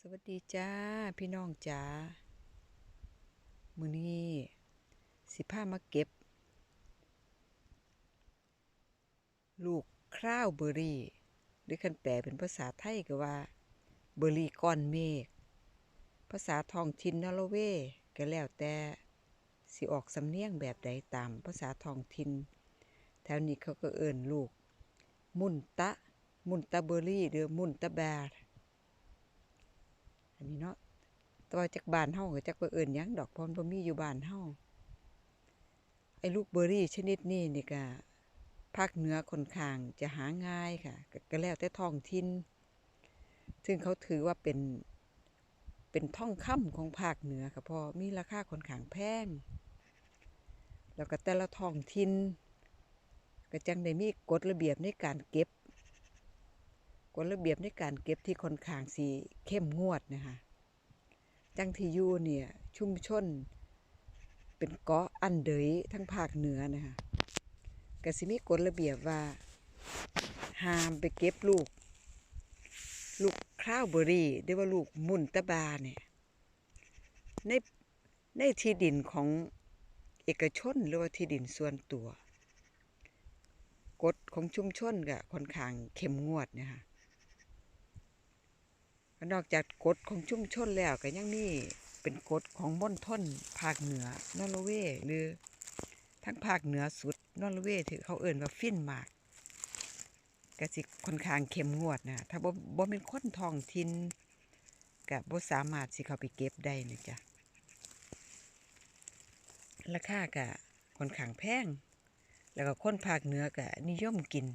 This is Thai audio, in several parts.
สวัสดีจ้า พี่น้องจ้ามื้อนี้สิพามาเก็บ ลูกคราวเบอร์รี่ หรือคันแปลเป็นภาษาไทยก็ว่า เบอร์รี่ก้อนเมฆภาษาท้องถิ่นนอร์เวย์ก็แล้วแต่สิออกสำเนียงแบบใดตามภาษาท้องถิ่นแถวนี้เขาก็เอิ้นลูก มุนตะ มุนตะเบอร์รี่หรือมุนตะแบร์ อันนี้เนาะต่ว่าจากบานเฮาก็จักว่าเอิ้นหยังดอกพราะมันบ่มีอยู่บานเฮาไอ้ลูกเบอร์รี่ชนิดนี้นี่ก็ภาคเหนือค่อนข้างจะหาง่ายค่ะ ก็ก็แล้วแต่ท้องถิ่นซึ่งเขาถือว่าเป็นเป็นท่องค่ำของภาคเหนือค่ะพราะมีราคาค่อนข้างแพง แล้วก็แต่ละท้องถิ่นก็จังได้มีกฎระเบียบในการเก็บ กฎระเบียบในการเก็บที่ค่อนข้างสิเข้มงวดนะคะจังที่อยู่เนี่ยชุมชน เป็นเกาะอันเดยทั้งภาคเหนือนะคะกสิมีกฎระเบียบว่าห้ามไปเก็บลูก ลูกคราวเบอร์รี่หรือว่าลูกมุนตะบาเนี่ยในในที่ดินของเอกชนหรือว่าที่ดินส่วนตัวกฎของชุมชนก็ค่อนข้างเข้มงวดนะคะ นอกจากกฎของชุมชนแล้วก็ยังมีเป็นกฎของมณฑลภาคเหนือนอร์เวย์หรือทั้งภาคเหนือสุดนอร์เวย์ที่เขาเอิ่นว่าฟินมาร์กกสิค่อนข้างเข้มงวดนะถ้าบ่บ่เป็นคนท้องถิ่นก็บ่สามารถสิเขาไปเก็บได้นะจ๊ะราคาก็ค่อนข้างแพง แล้วก็คนภาคเหนือก็นิยมกิน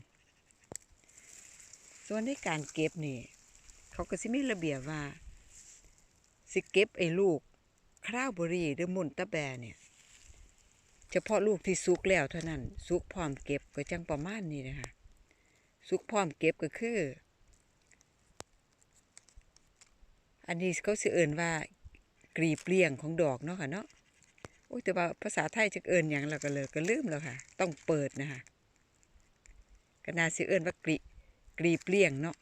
ส่วนในการเก็บนี่ เขาก็สิมีระเบียบว่า สิเก็บไอ้ลูกคราวบรีหรือมุนตะแบเนี่ยเฉพาะลูกที่สุกแล้วเท่านั้นสุกพร้อมเก็บก็จังประมาณนี้นะคะสุกพร้อมเก็บก็คือ อันนี้เขาสิเอินว่ากรีบเลี่ยงของดอกเนาะค่ะเนาะโอ้ยแต่ว่าภาษาไทยจะเอินหยังเราก็เลยก็ลืมแล้วค่ะ ต้องเปิดนะคะก็น่าสิเอินว่ากรีกรีบเลี่ยงเนาะ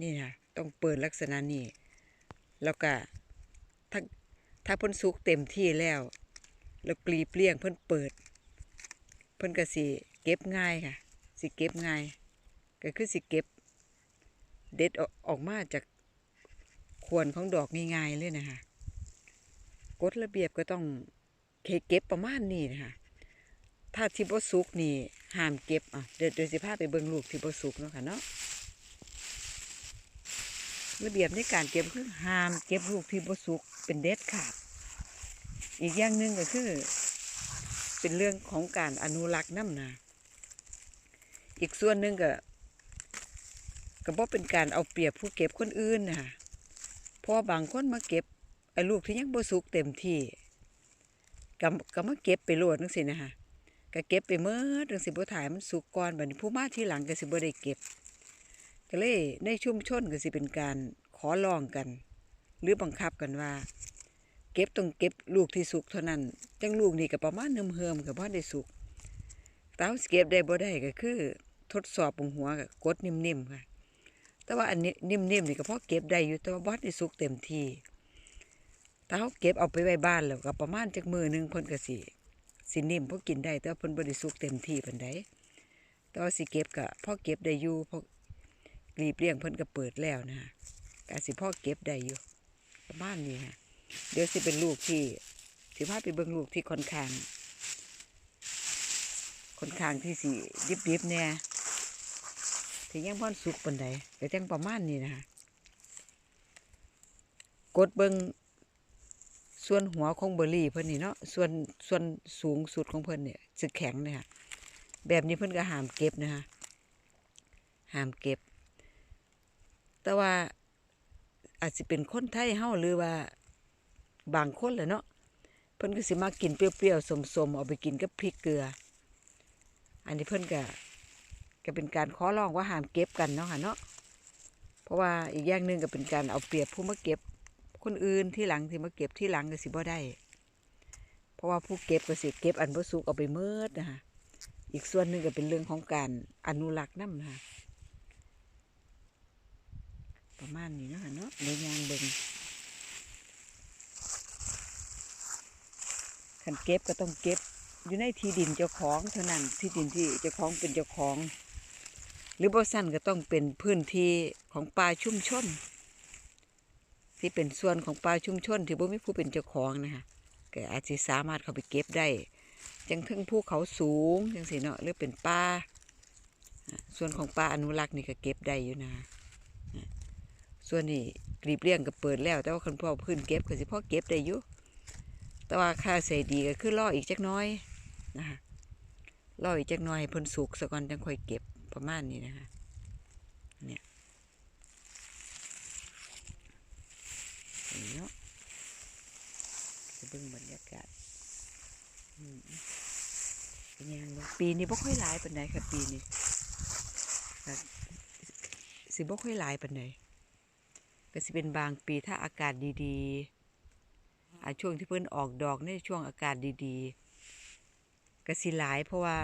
นี่นะต้องเปิดลักษณะนี้ แล้วก็ถ้าถ้าเพิ่นสุกเต็มที่แล้ว แล้วกลีเปลี่ยงเพิ่นเปิด เพิ่นก็สิเก็บง่ายค่ะ สิเก็บง่าย ก็คือสิเก็บ เด็ดออกออกมาจากควรของดอกง่ายๆเลยนะคะกฎระเบียบก็ต้องเคเก็บประมาณนี้นะคะถ้าที่บ่สุกนี่ห้ามเก็บอะเดี๋ยวเดี๋ยวสิพาไปเบิ่งลูกที่บ่สุกเนาะค่ะเนาะ ระเบียบในการเก็บคือห้ามเก็บลูกที่บ่สุกเป็นเด็ดขาด อีกอย่างหนึ่งก็คือ เป็นเรื่องของการอนุรักษ์น้ำนา อีกส่วนหนึ่งก็ก็บ่เป็นการเอาเปรียบผู้เก็บคนอื่นนะคะพราะว่าบางคนมาเก็บไอ้ลูกที่ยังบ่สุกเต็มที่ก็ก็มาเก็บไปโลดจังซี่นะคะก็เก็บไปเมื่อจังสิบ่ถ่ายมันสุกก่อนบัดนี้ผู้มาที่หลังก็สิบ่ได้เก็บ ก็เลยในชุมชนก็สิเป็นการขอร้องกัน หรือบังคับกันว่า เก็บต้องเก็บลูกที่สุกเท่านั้น จังลูกนี่ก็ประมาณเฮิมๆกับพ่ได้สุกแตเอาสเก็บได้บ่ได้ก็คือ ทดสอบบงหัวกับกดนิ่มๆค่ะ แต่ว่าอันนี้นิ่มๆนี่ก็พอเก็บได้อยู่แต่ว่าบ่ได้สุกเต็มที่ถ้าเก็บเอาไปไว้บ้านแล้วก็ประมาณจักมือหนึงเพิ่นก็สิสินิ่มพอกินได้แต่ว่าเพิ่นบ่ได้สุกเต็มที่ปานใดแต่ว่าสิเก็บก็พอเก็บได้อยู่พอก รีบเลี้ยงเพิ่นก็เปิดแล้วนะฮะกาสิพ่อเก็บได้อยู่ ประมาณนี้ฮะเดี๋ยวสิเป็นลูกที่สิพาไปเบิ่งลูกที่ค่อนข้างค่อนข้างที่สิดิบๆแน่ที่ยังพ่อนสุกปานใดก็จังประมาณนี้นะฮะกดเบิ่งส่วนหัวของเบอร์รี่เพิ่นนี่เนาะส่วนส่วนสูงสุดของเพิ่นเนี่ยจะแข็งเนี่ยแบบนี้เพิ่นก็ห้ามเก็บนะคะห้ามเก็บ แต่ว่าอาจสิเป็นคนไทยเฮาหรือว่าบางคนแหละเนาะเพิ่นก็สิมากินเปรี้ยวๆสมๆเอาไปกินกับพริกเกลือ อันนี้เพิ่นก็ก็เป็นการขอร้องว่าห้ามเก็บกันเนาะค่ะเนาะเพราะว่าอีกอย่างหนึ่งก็เป็นการเอาเปรียบผู้มาเก็บคนอื่นที่หลังที่มาเก็บที่หลังก็สิบ่ได้ เพราะว่าผู้เก็บก็สิเก็บอันบ่สุกเอาไปเมิดนะคะอีกส่วนหนึ่งก็เป็นเรื่องของการอนุรักษ์น้ำนะคะ ประมาณนี้นะคะเนาะเดี๋ยวยางเบิ่งคันเก็บก็ต้องเก็บ อยู่ในที่ดินเจ้าของเท่านั้นที่ดินที่เจ้าของเป็นเจ้าของ หรือบ่สั้นก็ต้องเป็นพื้นที่ของป่าชุ่มชนที่เป็นส่วนของป่าชุ่มชนที่บ่มีผู้เป็นเจ้าของนะคะก็อาจสิสามารถเข้าไปเก็บได้จังถึงภูเขาสูงจังสิเนาะหรือเป็นป่าส่วนของป่าอนุรักษ์นี่ก็เก็บได้อยู่นะะ ส่วนนี้กรีบเลี้ยงก็เปิดแล้ว แต่ว่าคนพ่อพื้นเก็บก็สิพ่อเก็บได้อยู่แต่ว่าค่าใส่ดีก็คือรออีกจักน้อยนะคะรออีกจักน้อยเพิ่นสุกซะก่อนจังค่อยเก็บประมาณนี้นะคะเนี่ยเนาะจะเบิ่งบรรยากาศอืมเป็นยังปีนี้บ่ค่อยหลายปานใดค่ะปีนี้สิบ่ค่อยหลายปานใด ก็สิเป็นบางปีถ้าอากาศดีๆอาช่วงที่เพิ่นออกดอกในช่วงอากาศดีๆก็สิหลายเพราะว่า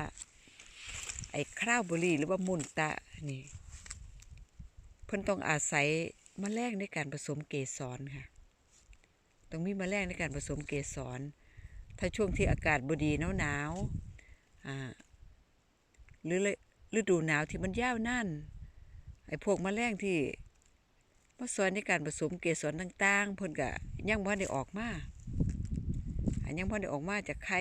ไอ้คราวบอรี่หรือว่ามุนตะนี่เพิ่นต้องอาศัยมแมลงในการผสมเกสรค่ะต้องมีแมลงในการผสมเกสร ถ้าช่วงที่อากาศบดีหนาวหนาวๆอ่าหรือฤดูหนาวที่มันยาวนานไอ้พวกมแมลงที่ มาสอนในการผสมเกสรต่างๆเพิ่นก็ยังบ่ได้ออกมาอันยังบ่ได้ออกมาจากไข่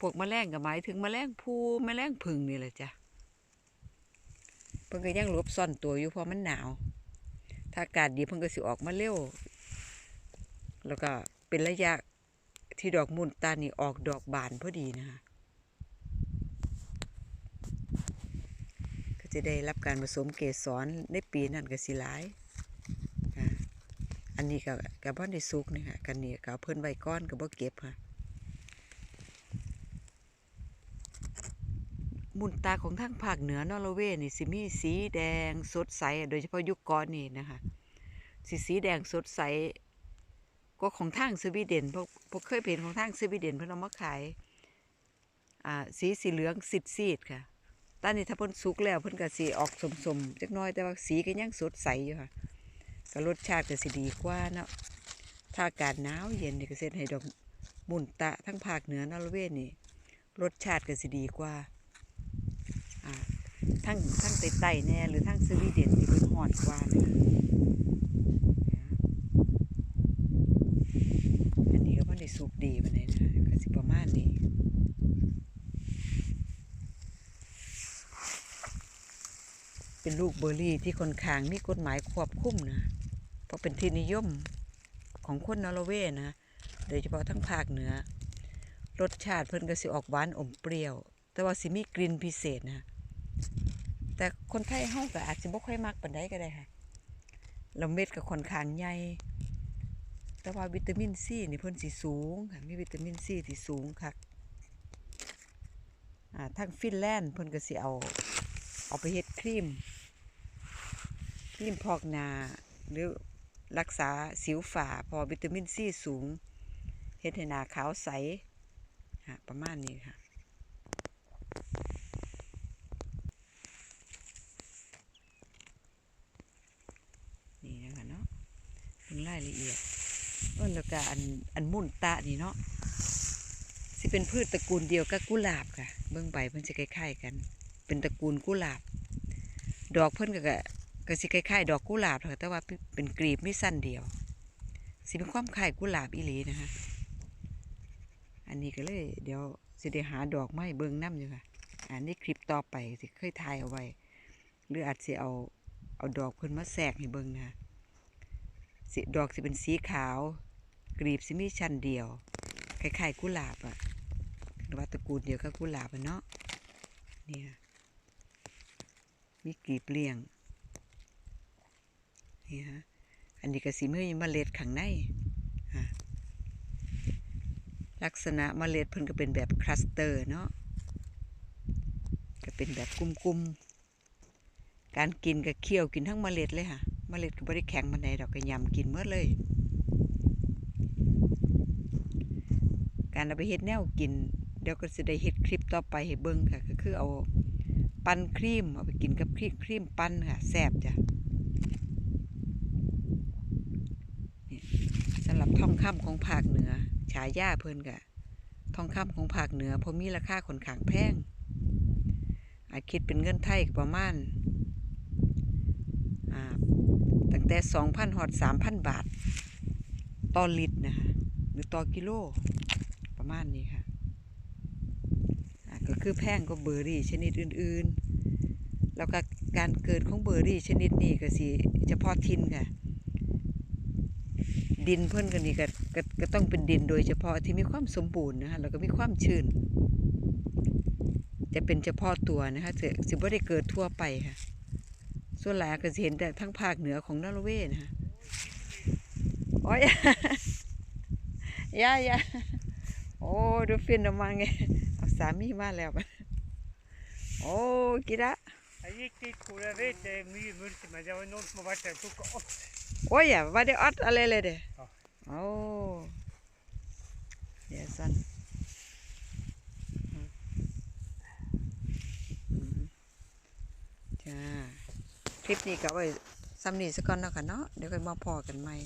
พวกแมลงก็หมายถึงแมลงภูแมลงผึ้งนี่แหละจ้ะเพิ่นก็ยังหลบซ่อนตัวอยู่เพราะมันหนาว ถ้าอากาศดีเพิ่นก็สิออกมาเร็ว แล้วก็เป็นระยะที่ดอกมุนตาลนี่ออกดอกบานพอดีนะคะ จะได้รับการผสมเกสรในปีนั้นก็สิหลายอันนี้ก็กับบ่ได้สุกนี่ค่ะกันนี่ก็เอาเพิ่นไว้ก้อนก็บ่เก็บค่ะมุนตาของทางภาคเหนือนอร์เวย์นี่สิมีสีแดงสดใส โดยเฉพาะยุคก่อนนี่นะคะสีสีแดงสดใสก็ของทางสวีเดนพวกพวกเคยเป็นของทางสวีเดนเพิ่นเอามาขายอ่าสีสีเหลืองสิดซีดค่ะ ตอนนี้ถ้าเพิ่นสุกแล้วเพิ่นก็สีออกสมๆจักน้อยแต่ว่าสีก็ยังสดใสอยู่ค่ะก็รสชาติก็สิดีกว่าเนาะถ้าอากาศหนาวเย็นนี่ก็เส้นให้ดอกมุนตะทั้งภาคเหนือนอร์เวย์นี่รสชาติก็สิดีกว่าทั้งทั้งไต้ๆแน่หรือทั้งสวีเดนที่เพิ่นหอดกว่านี่ อันนี้ก็บ่ได้สุกดีปานใดนะก็สิประมาณนี้ เป็นลูกเบอร์รี่ที่ค่อนข้างมีกฎหมายควบคุมนะ เพราะเป็นที่นิยมของคนนอร์เวย์นะ โดยเฉพาะทั้งภาคเหนือ รสชาติเพิ่นก็สิออกหวานอมเปรี้ยว แต่ว่าสิมีกลิ่นพิเศษนะ แต่คนไทยเฮาก็อาจสิบ่ค่อยมักปานใดก็ได้ค่ะแล้วเม็ดก็ค่อนข้างใหญ่แต่ว่าวิตามินซีนี่เพิ่นสิสูงค่ะมีวิตามินซีที่สูงค่ะอ่าทางฟินแลนด์เพิ่นก็สิเอา เอาไปเฮ็ดครีม รีมพอกหน้าหรือรักษาสิวฝ้าพอวิตามินซีสูงเฮ็ดให้นาขาวใสประมาณนี้ค่ะนี่นะคะเนาะเป็นรายละเอียดเออแล้วก็อันอันมุนตะนี่เนาะสิเป็นพืชตระกูลเดียวกับกุหลาบค่ะ เบื้องใบเพิ่นจะคล้ายๆกัน เป็นตระกูลกุหลาบ ดอกเพิ่นก็ ก็สิคล้ายๆดอกกุหลาบเถอะแต่ว่าเป็นกลีบไม่สั้นเดียว สิเป็นความคล้ายกุหลาบอีหลีนะคะ อันนี้ก็เลย เดี๋ยวสิได้หาดอกไม้เบิ่งน้ำอยู่ค่ะ อันนี้คลิปต่อไปสิเคยถ่ายเอาไว้ หรืออาจสิเอาเอาดอกเพิ่นมาแทรกให้เบิ่งนะสีดอกสิเป็นสีขาว กลีบสิมีชั้นเดียวคล้ายๆกุหลาบอะหรือว่าตระกูลเดียวกับกุหลาบอะเนาะเนี่ยมีกลีบเรียง นี่ฮะ อันนี้ก็สิมีเมล็ดข้างในลักษณะเมล็ดเพิ่นก็เป็นแบบคลัสเตอร์เนาะก็เป็นแบบกุ้มๆ การกินก็เคี่ยวกินทั้งเมล็ดเลยค่ะ เมล็ดก็บ่ได้แข็งปานใดดอกก็ยำกินเมื่อเลย การเอาไปเฮ็ดแนวกิน เดี๋ยวก็สิได้เฮ็ดคลิปต่อไปให้เบิ่งค่ะ ก็คือเอา ปั้นครีมเอาไปกินกับครีมครีมปั้นค่ะแซ่บจ้ะำหรับทองคำของภาคเหนือ ฉายาเพิ่นกะทองคำของภาคเหนือเพราะมีราคาค่อนข้างแพง อาจคิดเป็นเงินไทยประมาณตั้งแต่ 2,000ฮอด 3,000 บาท ต่อลิตรนะคะหรือต่อกิโล ประมาณนี้ค่ะก็คือแพงกว่าเบอร์รี่ชนิดอื่น ๆ แล้วก็การเกิดของเบอร์รี่ชนิดนี้ก็สิเฉพาะทินค่ะ ดินเพิ่นกันนี่ก็กก็ต้องเป็นดินโดยเฉพาะที่มีความสมบูรณ์นะคะแล้วก็มีความชื้น จะเป็นเฉพาะตัวนะคะจะสิบ่ได้เกิดทั่วไปค่ะ ส่วนหลายก็สิเห็นแต่ทั้งภาคเหนือของนอร์เวย์นะคะโอ้ยยายาโอ้ดูฟินออกมาไงเอาสามีมาแล้วโอ้กิระ Jag gick dit och jag vet det är mycket mörker men det var någon som har vært där och plockat åt. โอ้ยอะ var det åt alla eller det? Ja. Åh. Det är sant. Mm. Mm. จ้าคลิปนี้ก็เอาไว้ซ้ำนี้ซะก่อนเนาะค่ะเนาะ เดี๋ยวค่อยมาพอกันใหม่